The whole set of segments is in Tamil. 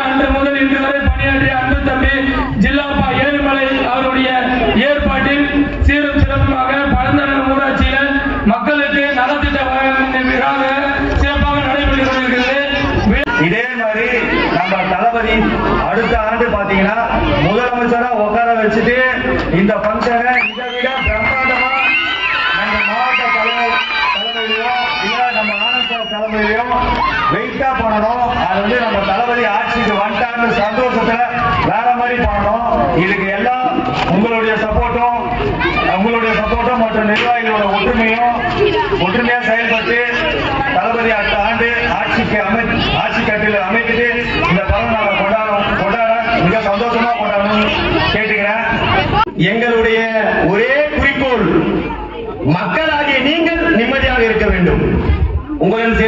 அன்று முதல் இன்று வரை பணியாற்றிய அன்பு தம்பி ஜில்லாப்பா ஏழுமலை அவருடைய ஏற்பாட்டில் சீரும் சிறப்புமாக பழந்தன ஊராட்சியில மக்களுக்கு நலத்திட்ட வழங்கும் சிறப்பாக நடைபெற்று கொண்டிருக்கிறது இதே மாதிரி நம்ம தளபதி அடுத்த ஆண்டு பாத்தீங்கன்னா முதலமைச்சரா உட்கார வச்சுட்டு இந்த ஃபங்க்ஷனை வெயிட்டா பண்ணணும் அது வந்து நம்ம தளபதி ஆட்சிக்கு வந்துட்டான்னு சந்தோஷத்துல வேற மாதிரி பண்ணணும் இதுக்கு எல்லாம் உங்களுடைய சப்போர்ட்டும் உங்களுடைய சப்போர்ட்டும் மற்றும் நிர்வாகிகளோட ஒற்றுமையும் ஒற்றுமையா செயல்பட்டு தளபதி அடுத்த ஆண்டு ஆட்சிக்கு அமை ஆட்சி கட்டில அமைத்துட்டு இந்த பிறந்த நாளை கொண்டாட கொண்டாட மிக சந்தோஷமா கொண்டாடணும் கேட்டுக்கிறேன். எங்களுடைய ஒரே குறிக்கோள் மக்களாகிய நீங்கள் நிம்மதியாக இருக்க வேண்டும்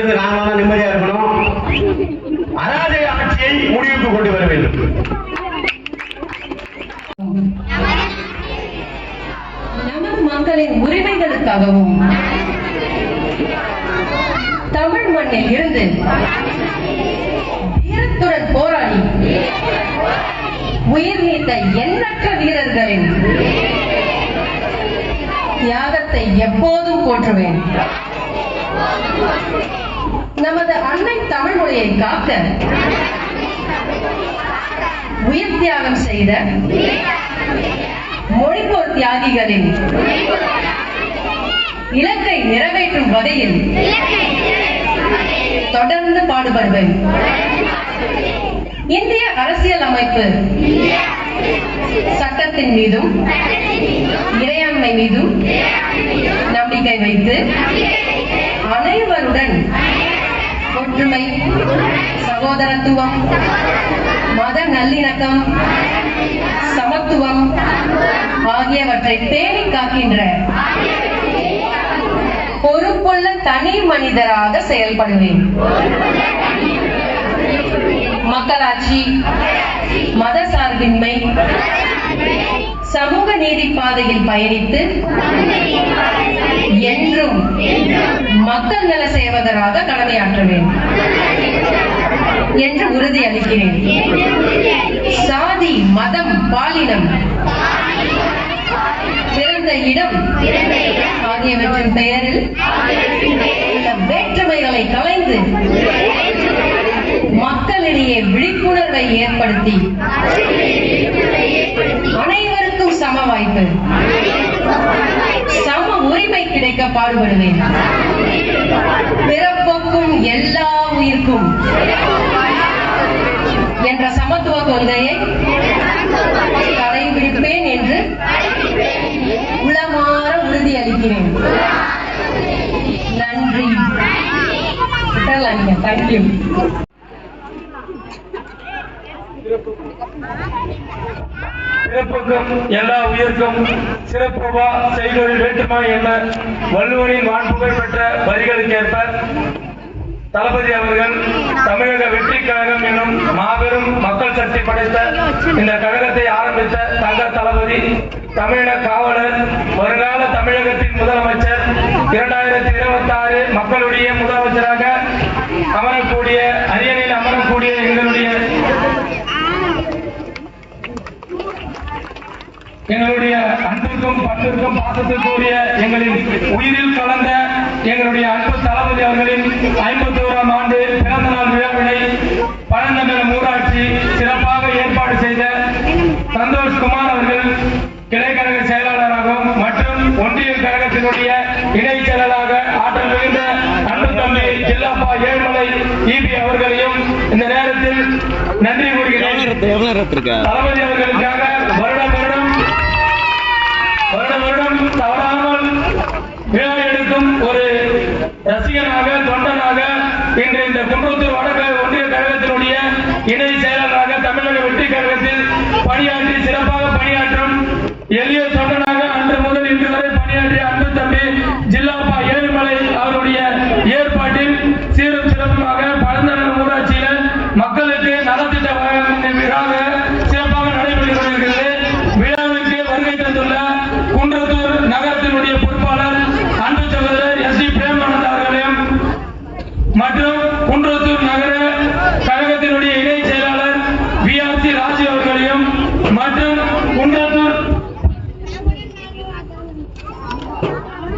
இருந்து சேர்ந்து நாங்களும் நிம்மதியாக இருக்கணும். அராஜக ஆட்சியை முடிவுக்கு கொண்டு வர வேண்டும். நமது மக்களின் உரிமைகளுக்காகவும் தமிழ் மண்ணில் இருந்து வீரத்துடன் போராடி உயிர் நீத்த எண்ணற்ற வீரர்களின் தியாகத்தை எப்போதும் போற்றுவேன். நமது அன்னை தமிழ் மொழியை காக்க உயிர் தியாகம் செய்த மொழிப்போர் தியாகிகளின் இலக்கை நிறைவேற்றும் வகையில் தொடர்ந்து பாடுபடுவேன். இந்திய அரசியல் அமைப்பு சட்டத்தின் மீதும் இறையாண்மை மீதும் நம்பிக்கை வைத்து அனைவருடன் ஒற்றுமை சகோதரத்துவம் மத நல்லிணக்கம் சமத்துவம் ஆகியவற்றை பேணி காக்கின்ற பொறுப்புள்ள தனி மனிதராக செயல்படுவேன். மக்களாட்சி மத சார்பின்மை சமூக நீதி பாதையில் பயணித்து என்றும் மக்கள் நல சேவகராக கடமையாற்றுவேன் என்று உறுதி அளிக்கிறேன். சாதி மதம் பாலினம் பிறந்த இடம் ஆகியவற்றின் பெயரில் வேற்றுமைகளை கலைந்து மக்களிடையே விழிப்புணர்வை ஏற்படுத்தி அனைவருக்கும் சம வாய்ப்பு. சம உரிமை கிடைக்க பாடுபடுவேன். பிறப்புக்கும் எல்லா உயிர்க்கும் என்ற சமத்துவ கொள்கையை கடைபிடிப்பேன் என்று உளமாற உறுதியளிக்கிறேன். நன்றி. தேங்க்யூ சிறப்புக்கும் எல்லா உயிர்க்கும் சிறப்புவா செய்தொழில் வேண்டுமா என்ன வள்ளுவரின் வான்புகழ் பெற்ற வரிகளுக்கேற்ப தளபதி அவர்கள் தமிழக வெற்றி கழகம் எனும் மாபெரும் மக்கள் சக்தி படைத்த இந்த கழகத்தை ஆரம்பித்த தங்க தளபதி தமிழக காவலர் வருங்கால தமிழகத்தின் முதலமைச்சர் இரண்டாயிரத்தி இருபத்தி ஆறு மக்களுடைய முதலமைச்சராக அமரக்கூடிய அரியணையில் அமரக்கூடிய எங்களுடைய எங்களுடைய அன்பிற்கும் பண்பிற்கும் பாசத்திற்கும் உரிய எங்களின் உயிரில் கலந்த எங்களுடைய அன்பு தளபதி அவர்களின் ஐம்பத்தி ஓராம் ஆண்டு பிறந்த நாள் விழாவினை பழந்தமிழ் ஊராட்சி சிறப்பாக ஏற்பாடு செய்த சந்தோஷ் குமார் அவர்கள் கிளைக்கழக செயலாளராகவும் மற்றும் ஒன்றிய கழகத்தினுடைய இணைச் செயலாளராக ஆற்றல் மிகுந்த அன்பு தம்பி ஜில்லாப்பா ஏழுமலை இபி அவர்களையும் இந்த நேரத்தில் நன்றி கூறுகிறேன். தளபதி அவர்களுக்காக வருடம் வருடம் வருடம் வருடம் தவறாமல் விழா ஒரு ரசிகனாக தொண்டனாக இன்று இந்த குன்றத்தூர் வடக்கு ஒன்றிய கழகத்தினுடைய இணை செயலாளராக தமிழக வெற்றி கழகத்தில் பணியாற்றி சிறப்பாக பணியாற்றும் எளிய தொண்டனாக அன்று முதல் இன்று வரை பணியாற்றிய அன்பு தம்பி ஜில்லாப்பா ஏழுமலை அவருடைய ஏற்பாட்டில் சீரும் சிறப்புமாக பழந்தன ஊராட்சியில மக்களுக்கு நலத்திட்ட வழங்கும் விழாக சிறப்பாக நடைபெற்று கொண்டிருக்கிறது விழாவிற்கு வருகை தந்துள்ள குன்றத்தூர் நகரத்தினுடைய பொறுப்பாளர் அன்பு சகோதரர் எஸ் டி பிரேமானந்த்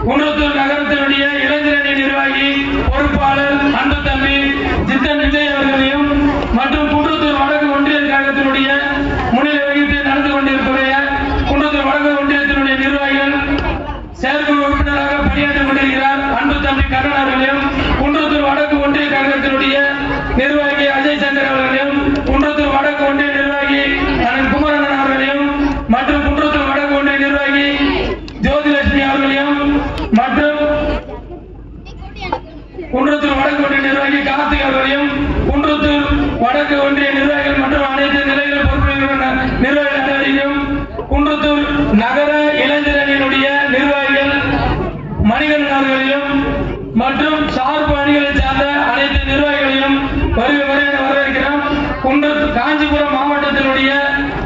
குன்றத்தூர் நகரத்தினுடைய இளைஞரணி நிர்வாகி பொறுப்பாளர் அன்பு தம்பி ஜித்தன் விஜய் அவர்களையும் மற்றும் குன்றத்தூர் வடக்கு ஒன்றிய கழகத்தினுடைய முன்னிலை வகித்து நடந்து கொண்டிருக்கிற குன்றத்தூர் வடக்கு ஒன்றியத்தினுடைய நிர்வாகிகள் செயற்குழு உறுப்பினராக பணியாற்றிக் கொண்டிருக்கிறார் அன்பு தம்பி கண்ணன் அவர்களையும் குன்றத்தூர் வடக்கு ஒன்றிய கழகத்தினுடைய நிர்வாகி அஜய் சங்கர் அவர்களையும் குன்றத்தூர் வடக்கு ஒன்றிய நிர்வாகி அண்ணன் குமரண்ணன் அவர்களையும் மற்றும் குன்றத்தூர் வடக்கு ஒன்றிய நிர்வாகி ஜோதிலட்சுமி அவர்களையும் மற்றும் குன்றத்தூர் வடக்கு ஒன்றிய நிர்வாகி கார்த்திக் அவர்களையும் குன்றத்தூர் வடக்கு ஒன்றிய நிர்வாகிகள் மற்றும் அனைத்து நிலைகள் பொறுப்பு நிர்வாக அனைவரையும் குன்றத்தூர் நகர இளைஞரணியினுடைய நிர்வாகிகள் மணிகண்டன் அவர்களையும் மற்றும் சார்பு அணிகளை சார்ந்த அனைத்து நிர்வாகிகளையும் வருக வருக வரவேற்கிறோம் குன்றத்தூர் காஞ்சிபுரம் மாவட்டத்தினுடைய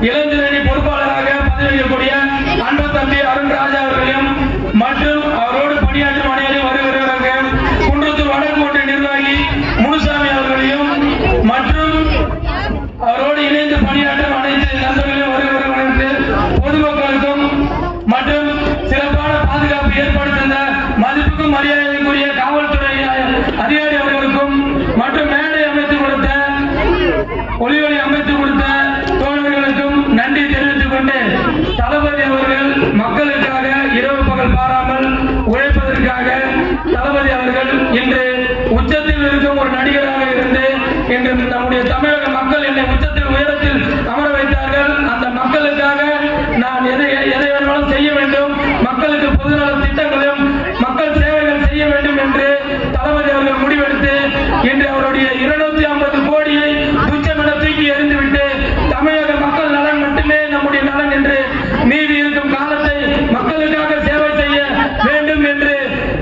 இளைஞரணி பொறுப்பாளராக பதவி வகிக்கக்கூடிய அன்பு தம்பி அருண் ராஜா அவர்களையும் மற்றும் அவரோடு பணியாற்றும் அனைவரையும் வருக வருகிறார்கள் குன்றத்தூர் வடக்கு ஒன்றிய நிர்வாகி முனுசாமி அவர்களையும் மற்றும் அவரோடு இணைந்து பணியாற்றும் அனைத்து நண்பர்களையும் வருக வருக வரவேற்று பொதுமக்களுக்கும் மற்றும் சிறப்பான பாதுகாப்பு ஏற்பாடு தந்த மதிப்புக்கும் மரியாதைக்குரிய காவல்துறை அதிகாரி அவர்களுக்கும் மற்றும் மேடை அமைத்து கொடுத்த ஒளிவொலி அமைத்து கொடுத்த தோழர்களுக்கும் நன்றி தெரிவித்துக் கொண்டு தளபதி அவர்கள் மக்களுக்காக இரவு பகல் பாராமல் உழைப்பதற்காக தளபதி அவர்கள் இன்று உச்சத்தில் இருக்கும் ஒரு நடிகராக இருந்து இன்று நம்முடைய தமிழக மக்கள் என்னை உச்சத்தில் உயரத்தில் அமர வைத்தார்கள். அந்த மக்களுக்காக நான் எதை எதை வேணாலும் செய்ய வேண்டும். மக்களுக்கு பொதுநல திட்டங்களையும் மக்கள் சேவைகள் செய்ய வேண்டும் என்று தளபதி அவர்கள் முடிவெடுத்து இன்று அவருடைய இருநூத்தி ஐம்பது கோடியை துச்சமென தூக்கி எறிந்துவிட்டு தமிழக மக்கள் நலன் மட்டுமே நம்முடைய நலன் என்று மீதி இருக்கும் காலத்தை மக்களுக்காக சேவை செய்ய வேண்டும் என்று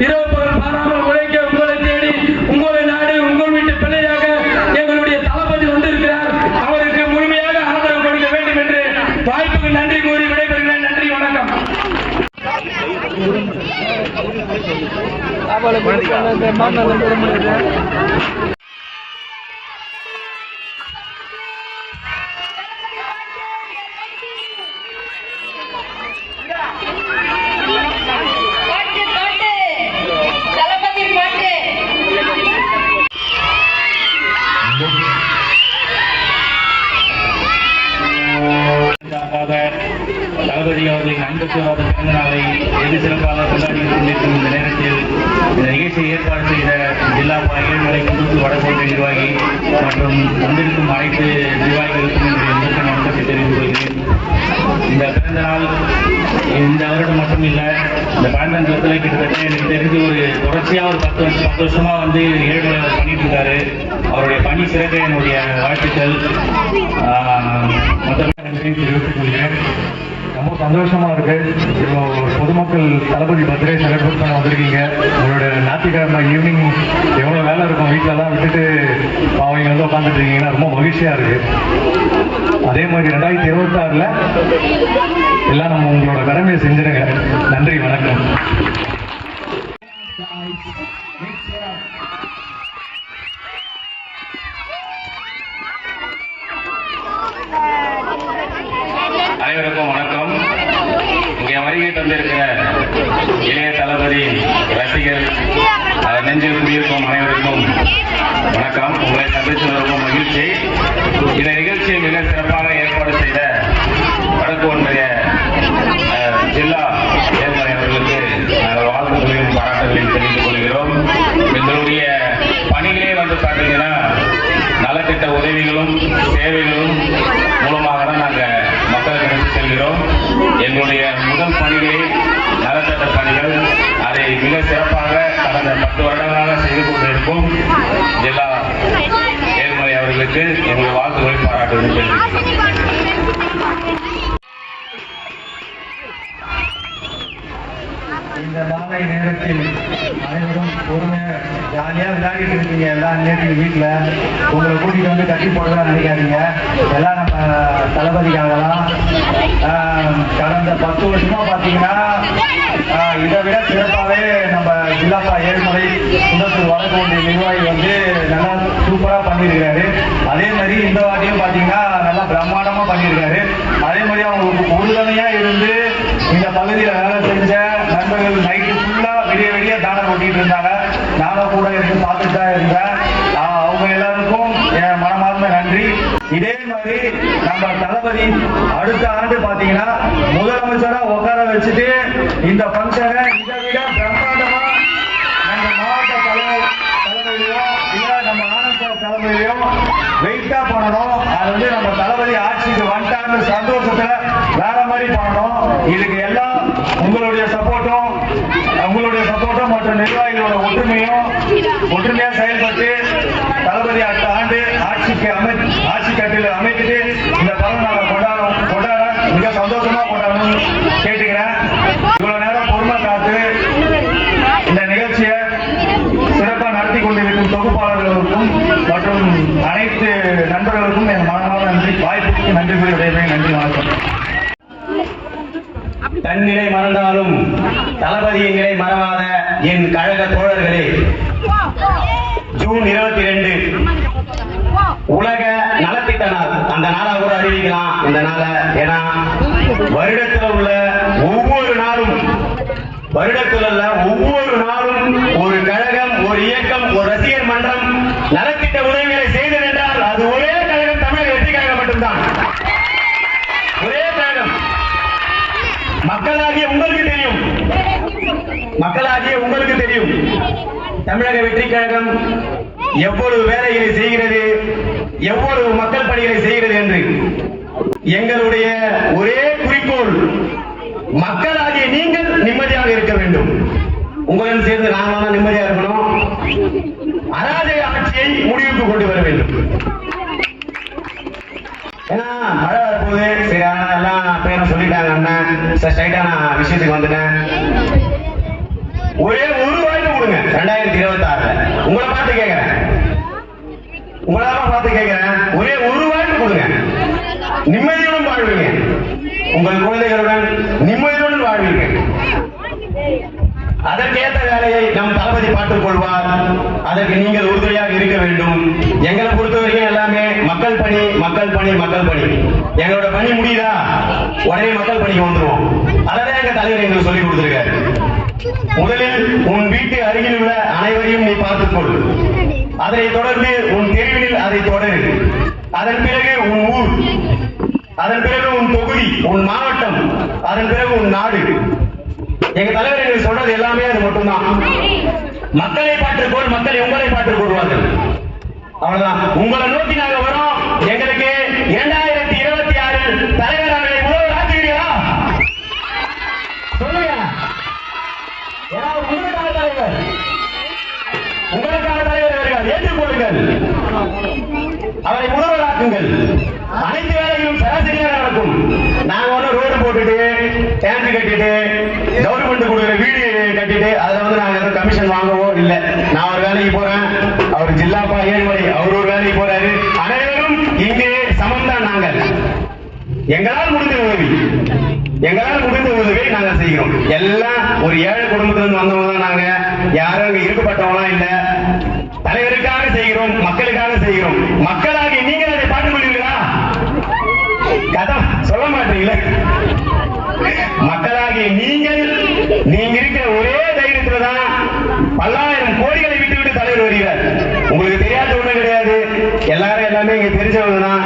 இரவு பகல் பாராமல் உழைக்க உங்களை தேடி உங்களை நாடு உங்கள் வீட்டு பிள்ளையாக எங்களுடைய தளபதி வந்திருக்கிறார் அவருக்கு முழுமையாக ஆதரவு கொடுக்க வேண்டும் என்று வாய்ப்புக்கு நன்றி கூறி விடைபெறுகிறேன் நன்றி வணக்கம் பாட்டு தளபதி பாட்டு சார்பாக தளபதி அவர்களின் ஐம்பத்தோராவது பிறந்த நாளை வெகு சிறப்பாக கொண்டாடி கொண்டிருக்கும் இந்த நேரத்தில் இந்த நிகழ்ச்சியை ஏற்பாடு செய்த ஜில்லா ஏழுமலை குன்றத்தூர் வடகோட்டை நிர்வாகி மற்றும் வந்திருக்கும் அனைத்து நிர்வாகிகளுக்கும் என்னுடைய முதற்கண் வணக்கத்தை தெரிவித்துக் கொள்கிறேன். இந்த பிறந்த நாள் இந்த வருடம் மட்டும் இல்லை இந்த பன்னெண்டு கிட்டத்தட்ட எனக்கு தெரிஞ்சு ஒரு தொடர்ச்சியாக ஒரு பத்து வருஷம் பத்து வருஷமா வந்து ஏழுமலை பண்ணிட்டு இருக்காரு அவருடைய பணி சிறக்க என்னுடைய வாழ்த்துக்கள். ஆஹ், மற்றபடி தெரிவித்துக் கொள்கிறேன். ரொம்ப சந்தோஷமா இருக்கு. இப்போ பொதுமக்கள் தளபதி பர்த்டே செலிப்ரேட் பண்ண வந்திருக்கீங்க. உங்களோட ஞாயிற்றுக்கிழமை ஈவினிங் எவ்வளவு வேலை இருக்கும் வீட்டுல தான் விட்டுட்டு அவங்க வந்து உட்காந்துட்டு இருக்கீங்கன்னா ரொம்ப மகிழ்ச்சியா இருக்கு. அதே மாதிரி ரெண்டாயிரத்தி இருபத்தி ஆறுல எல்லாம் நம்ம உங்களோட கடமையை செஞ்சிருங்க. நன்றி வணக்கம் அனைவருக்கும் வணக்கம் இங்கே வருகை தந்திருக்கிற இளைய தளபதி ரசிகர் அவர் நெஞ்சில் குடியிருக்கும் அனைவருக்கும் வணக்கம் ரொம்ப மகிழ்ச்சி. இந்த நிகழ்ச்சியை மிக சிறப்பாக ஏற்பாடு செய்த வடக்கு ஒன்றிய ஜில்லா ஏர்மனை அவர்களுக்கு நாங்கள் வாழ்த்துக்களையும் பாராட்டுகளையும் தெரிவித்துக் கொள்கிறோம். எங்களுடைய பணிகளே வந்து பார்த்தீங்கன்னா நலத்திட்ட உதவிகளும் சேவைகளும் மூலமாக தான் நாங்கள் மக்களுக்கு எடுத்து செல்கிறோம். எங்களுடைய முதல் பணிகளே நலத்திட்ட பணிகள் அதை மிக சிறப்பாக கடந்த பத்து வருடங்களாக செய்து கொண்டிருக்கும் ஜில்லா அவர்களுக்கு எங்கள் வாழ்த்துக்களை பாராட்டுவது தெரிவிக்கிறேன் இந்த மாலை நேரத்தில் அனைவரும் பொறுமையாக ஜாலியாக விளையாடிட்டு இருக்கீங்க. எல்லா நேற்று வீட்டில் உங்களை கூட்டிகிட்டு வந்து கட்டி போடுறதா நினைக்காதீங்க. எல்லாம் தளபதிக்காகலாம் கடந்த பத்து வருஷமா பார்த்தீங்கன்னா இதை விட சிறப்பாகவே நம்ம ஜில்லாப்பா ஏழுமலை சுந்தரத்தில் வரக்கூடிய நிர்வாகி வந்து நல்லா சூப்பராக பண்ணியிருக்காரு அதே மாதிரி இந்த வாட்டியும் பார்த்தீங்கன்னா நல்லா பிரம்மாண்டமாக பண்ணியிருக்காரு அதே மாதிரி அவங்களுக்கு உறுதுணையாக இருந்து இந்த பகுதியில் வேலை செஞ்ச நண்பர்கள் நைட்டு ஃபுல்லாக வெளியே வெளியே தானம் கொட்டிட்டு இருந்தாங்க. நானும் கூட இருந்து பார்த்துட்டு தான் இருந்தேன். அவங்க எல்லாம் இதே மாதிரி நம்ம தளபதி அடுத்த ஆண்டு பாத்தீங்கன்னா முதலமைச்சரா உட்கார வச்சுட்டு இந்த ஃபங்க்ஷனை இதை விட பிரம்மாண்டமா நம்ம மாவட்ட தலைவர் தலைமையிலையும் இல்ல நம்ம ஆனந்த் சார் தலைமையிலையும் வெயிட்டா பண்ணணும். அது வந்து நம்ம தளபதி ஆட்சிக்கு வந்துட்டான்னு சந்தோஷத்துல வேற மாதிரி பண்ணணும். இதுக்கு எல்லாம் உங்களுடைய சப்போர்ட்டும் உங்களுடைய சப்போர்ட்டும் மற்றும் நிர்வாகிகளோட ஒற்றுமையும் ஒற்றுமையா செயல்பட்டு தளபதி அடுத்த ஆண்டு அமை அமைத்துட்டு இந்த கொண்டாட மிக சந்தோஷமா கேட்டுக்கிறேன். இவ்வளவு நேரம் பொறுமை காத்து இந்த நிகழ்ச்சியை சிறப்பாக நடத்தி கொண்டிருக்கும் தொகுப்பாளர்களுக்கும் மற்றும் அனைத்து நண்பர்களுக்கும் என் நன்றி. வாய்ப்புக்கு நன்றி கூறி நன்றி வணக்கம். தன்னிலை மறந்தாலும் தளபதியின் நிலை மறவாத என் கழக தோழர்களே ஜூன் இருபத்தி ரெண்டு உலக நலத்திட்ட நாள் அந்த நாளா கூட அறிவிக்கலாம். இந்த நாளை ஏன்னா வருடத்தில் உள்ள ஒவ்வொரு நாளும் வருடத்தில் உள்ள ஒவ்வொரு நாளும் ஒரு கழகம் ஒரு இயக்கம் ஒரு ரசிகர் மன்றம் நலத்திட்ட உதவிகளை செய்தது என்றால் அது ஒரே கழகம் தமிழக வெற்றி கழகம் மட்டும்தான். ஒரே கழகம். மக்களாகிய உங்களுக்கு தெரியும். மக்களாகிய உங்களுக்கு தெரியும். தமிழக வெற்றி கழகம் எவ்வளவு வேலைகளை செய்கிறது? எவ்வளவு மக்கள் பணிகளை செய்கிறது என்று? எங்களுடைய ஒரே குறிக்கோள் மக்களாகிய நீங்கள் நிம்மதியாக இருக்க வேண்டும் உங்களுடன் சேர்ந்து நாங்களும் நிம்மதியா இருக்கணும் அராஜக ஆட்சியை முடிவுக்கு கொண்டு வர வேண்டும் ஏன்னா மழை வரப்போகுது சரி அதனால எல்லாம் பேரை சொல்லிட்டாங்க அண்ணன் சரி ஸ்ட்ரைட்டா நான் விஷயத்துக்கு வந்துட்டேன் ஒரே ஒரு வாய்ப்பு கொடுங்க ரெண்டாயிரத்தி இருபத்தி ஆறுல உங்களை பார்த்து கேட்கிறேன் உங்களை தான் பார்த்து கேட்கிறேன் ஒரே ஒரு வாய்ப்பு கொடுங்க நிம்மதியுடன் வாழ்வீங்க உங்கள் குழந்தைகளுடன் நிம்மதியுடன் வாழ்வீங்க அதற்கேற்ற வேலையை நம் தளபதி பார்த்துக் கொள்வார் அதற்கு நீங்கள் உறுதுணையாக இருக்க வேண்டும் எங்களை பொறுத்த வரைக்கும் எல்லாமே மக்கள் பணி மக்கள் பணி மக்கள் பணி எங்களோட பணி முடியுதா உடனே மக்கள் பணிக்கு வந்துருவோம். அதான் எங்க தலைவர் எங்களுக்கு சொல்லி கொடுத்திருக்காரு. முதலில் உன் வீட்டு அருகில் உள்ள அனைவரையும் நீ பார்த்துக் கொள். அதனைத் தொடர்ந்து உன் தெருவில் அதை தொடரு. அதன் பிறகு உன் ஊர் அதன் பிறகு உன் தொகுதி உன் மாவட்டம் அதன் பிறகு உன் நாடு. எங்க தலைவர் எங்களுக்கு சொல்றது எல்லாமே அது மட்டும்தான். மக்களை பார்த்துக்கொள் மக்கள் உங்களை பார்த்துக் கொள்வார்கள். அவ்வளவுதான். உங்களை நோக்கி நாங்க வரோம். எங்களுக்கு இரண்டாயிரம் இருபத்தி ஆறில் தலைவர் அவர்களை முதல்வர் ஆக்குவீர்களா சொல்லுங்க ஏன்னா உங்களுக்கான தலைவர் உங்களுக்கான தலைவர் வருகிறார் ஏற்றுக்கொள்ளுங்கள் அவரை முதல்வராக்குங்கள் அனைத்து வேலைகளும் சராசரியாக நடக்கும். நாங்க ஒண்ணு ரோடு போட்டுட்டு டேண்ட் கட்டிட்டு கவர்மெண்ட் கொடுக்குற வீடு கட்டிட்டு அதுல வந்து நாங்க எதுவும் கமிஷன் வாங்கவோ இல்ல. நான் ஒரு வேலைக்கு போறேன். அவர் ஜில்லாப்பா ஏழுமலை அவர் ஒரு வேலைக்கு போறாரு. அனைவரும் இங்கே சமம்தான் நாங்கள். எங்களால் முடிந்த உதவி. எங்களால் முடிந்த உதவியை நாங்க செய்கிறோம். எல்லாம் ஒரு ஏழை குடும்பத்திலிருந்து வந்தவங்க தான் நாங்க. யாரும் இங்க இருக்கப்பட்டவங்களாம் இல்ல. தலைவருக்காக செய்கிறோம். மக்களுக்காக செய்கிறோம் மக்களாகி நீங்கள் அதை பார்த்துக் கொள்வீர்களா கதை சொல்ல மாட்டீங்களே. மக்களாகி நீங்கள் நீங்க இருக்கிற ஒரே தைரியத்துல தான் பல்லாயிரம் கோடிகளை விட்டு விட்டு தலைவர் வருகிறார் உங்களுக்கு தெரியாத ஒண்ணு கிடையாது. எல்லாரும் எல்லாமே இங்க தெரிஞ்சவங்க தான்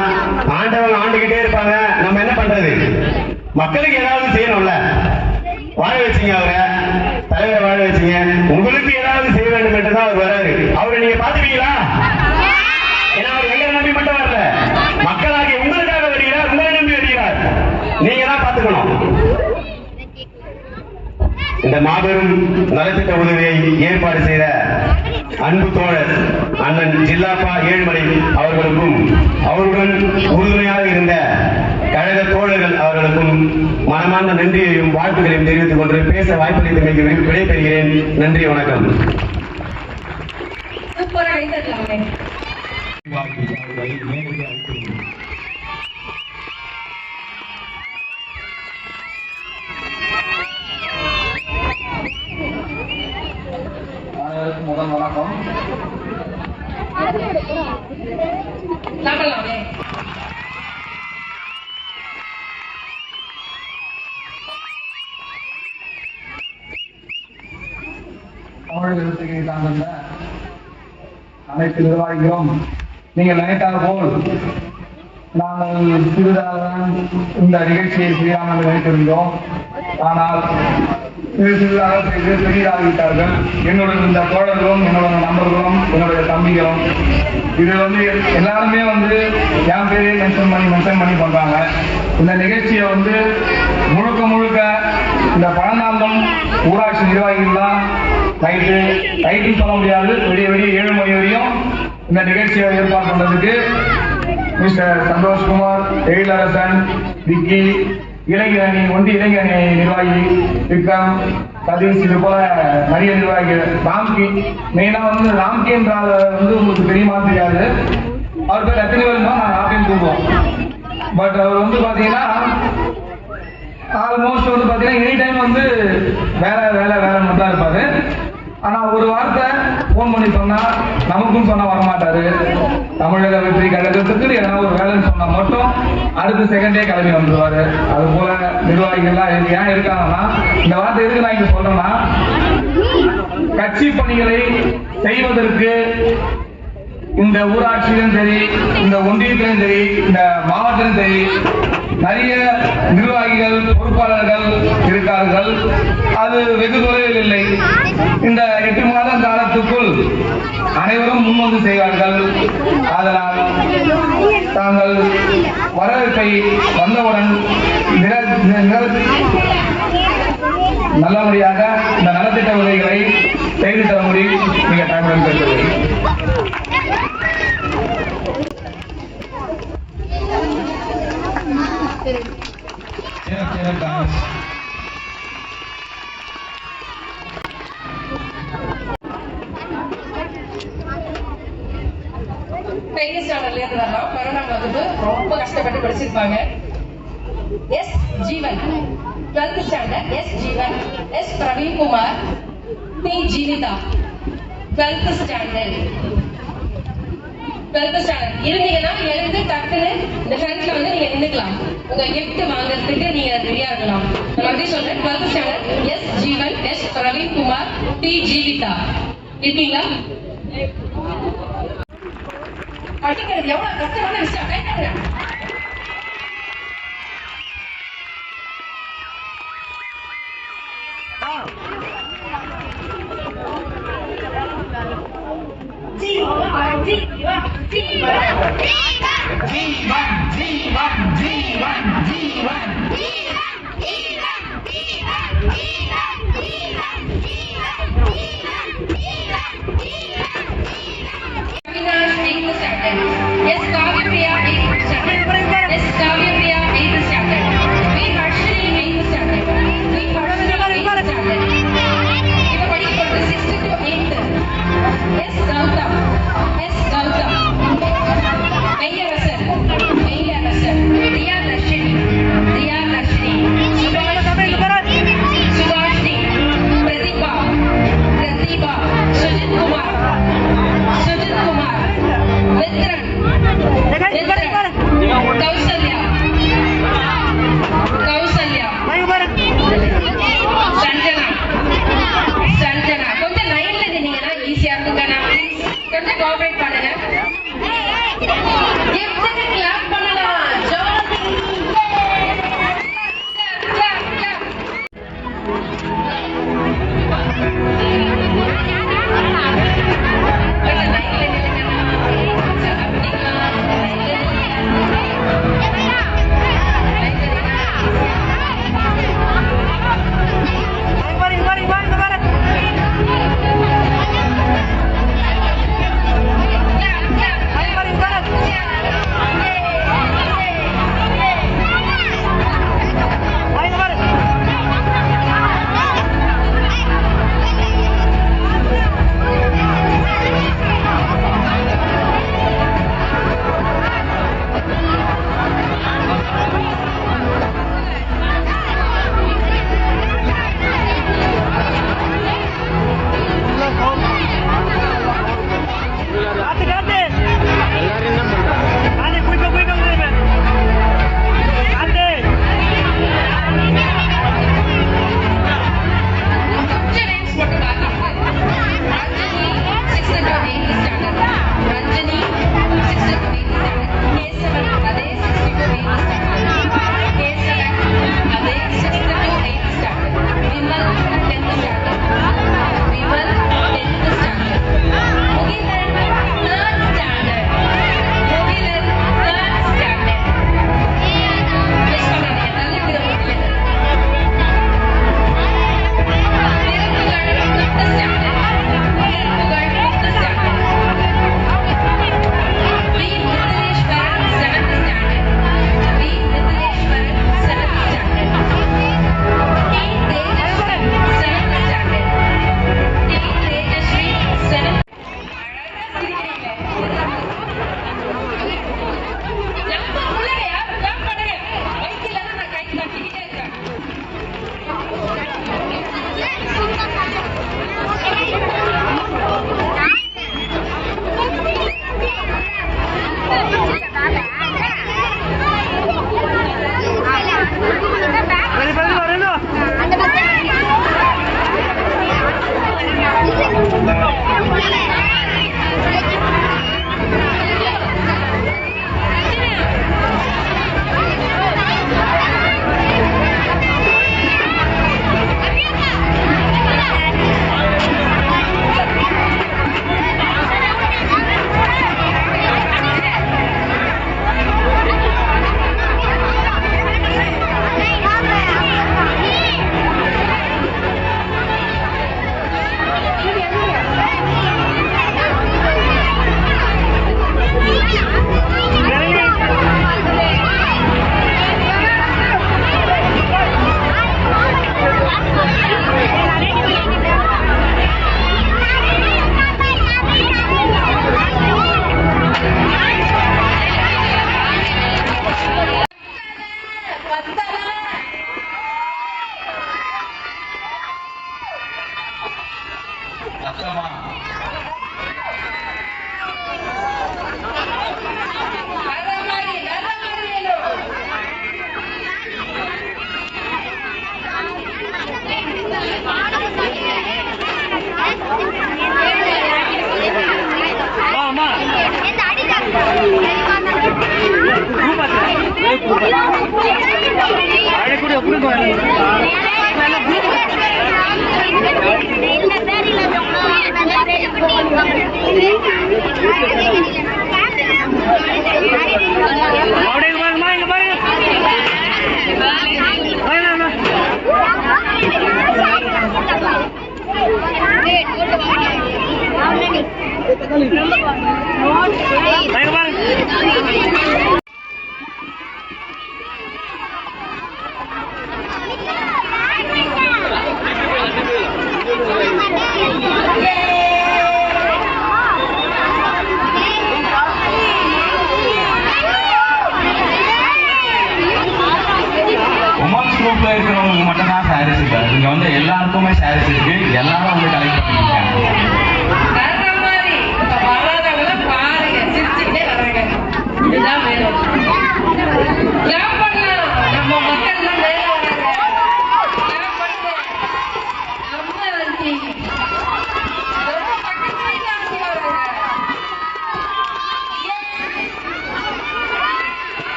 ஆண்டவங்க ஆண்டுகிட்டே இருப்பாங்க. நம்ம என்ன பண்றது? மக்களுக்கு ஏதாவது செய்யணும்ல? வாழ வச்சீங்க அவரை. தலைவரை வாழ வச்சீங்க. உங்களுக்கு ஏதாவது செய்ய வேண்டும் என்று தான் அவர் வராரு அவரை நீங்க பாத்துப்பீங்களா ஏன்னா அவர் எங்களை நம்பி மட்டும் வரல மக்களாகி உங்களுக்காக வருகிறார் உங்களை நம்பி வருகிறார் நீங்க தான் பாத்துக்கணும் இந்த மாபெரும் நலத்திட்ட உதவியை ஏற்பாடு செய்த அன்பு தோழர் அண்ணன் ஜில்லாப்பா ஏழுமலை அவர்களுக்கும் அவருடன் உறுதுணையாக இருந்த கழக தோழர்கள் அவர்களுக்கும் மனமார்ந்த நன்றியையும் வாழ்த்துக்களையும் தெரிவித்துக் கொண்டு பேச வாய்ப்பளித்தமைக்கு விடை- விடைபெறுகிறேன். நன்றி வணக்கம். சூப்பரா அனைவருக்கும் முதல் வணக்கம். தமிழக சார்ந்த அனைத்து நிர்வாகிகளும் நீங்கள் நினைத்தால் போல் நாங்கள் சிறிதாக இந்த நிகழ்ச்சியை செய்யாமல் நினைத்திருந்தோம். ஆனால் சிறிதாக செய்து பெரியதாகிவிட்டார்கள் என்னுடன் இந்த தோழர்களும் என்னோட நண்பர்களும் என்னுடைய தம்பிகளும் இது வந்து எல்லாருமே வந்து என் பேரே மென்ஷன் பண்ணி மென்ஷன் பண்ணி பண்றாங்க இந்த நிகழ்ச்சியை வந்து முழுக்க முழுக்க இந்த பழந்தாங்கம் ஊராட்சி நிர்வாகிகள் தான் நைட்டு நைட்டுன்னு சொல்ல முடியாது. விடிய விடிய ஏழு மணி வரையும் இந்த நிகழ்ச்சியை ஏற்பாடு பண்றதுக்கு மிஸ்டர் சந்தோஷ்குமார் எழிலரசன் விக்கி இளைஞரணி ஒன்றிய இளைஞரணி நிர்வாகி விக்ரம் சதீஷ் இது போல நிறைய நிர்வாகிகள். ராம்கி மெயினா வந்து ராம்கி என்ற வந்து உங்களுக்கு தெரியுமா தெரியாது. அவர் பேர் எத்தனை பேர் தான் நான் ராம்கின்னு கூப்பிடுவோம். பட் அவர் வந்து பாத்தீங்கன்னா ஆல்மோஸ்ட் வந்து பாத்தீங்கன்னா எனி டைம் வந்து வேலை வேலை வேலை மட்டும் தான் இருப்பாரு. ஆனா ஒரு வார்த்தை போன் பண்ணி சொன்னா நமக்கும் சொன்னா வரமாட்டாரு. தமிழக வெற்றி கழகத்துக்கு ஏதாவது ஒரு வேலைன்னு சொன்னா மட்டும் அடுத்த செகண்டே கிளம்பி வந்துருவாரு. அது போல நிர்வாகிகள்லாம் ஏன் இருக்காங்கன்னா இந்த வார்த்தை எதுக்கு நான் இங்க சொல்றேன்னா கட்சி பணிகளை செய்வதற்கு இந்த ஊராட்சியிலும் சரி இந்த ஒன்றியத்திலும் சரி இந்த மாவட்டத்திலும் சரி நிறைய நிர்வாகிகள் பொறுப்பாளர்கள் இருக்கார்கள். அது வெகு தொலைவில் இல்லை. இந்த எட்டு மாத காலத்துக்குள் அனைவரும் முன்வந்து செய்வார்கள். அதனால் தாங்கள் வரவேற்பை வந்தவுடன் நல்லபடியாக இந்த நலத்திட்ட உதவிகளை செய்து தர முடியும். மிக டைமுடன் கேட்கிறேன் பெரிய ஸ்டாண்டர்ட்ல இருந்து வரலாம் பன்னெண்டாம் வகுப்பு ரொம்ப கஷ்டப்பட்டு படிச்சிருப்பாங்க S Jeevan twelfth standard S Jeevan S Praveen Kumar P Jeevitha twelfth standard twelfth standard இருந்தீங்கன்னா எழுந்து டக்குன்னு இந்த ஃப்ரண்ட்ல வந்து நீங்க நின்றுக்கலாம். உங்க கிஃப்ட் வாங்குறதுக்கு நீங்க ரெடியா இருக்கலாம். நான் மறுபடியும் சொல்றேன் twelfth standard S. Jeevan S. Praveen Kumar P Jeevitha. இருக்கீங்களா? படிக்கிறது எவ்வளவு கஷ்டமான விஷயம்? 猪和马，鸡和鸡，蛋鸡蛋鸡蛋鸡蛋鸡蛋鸡蛋鸡蛋。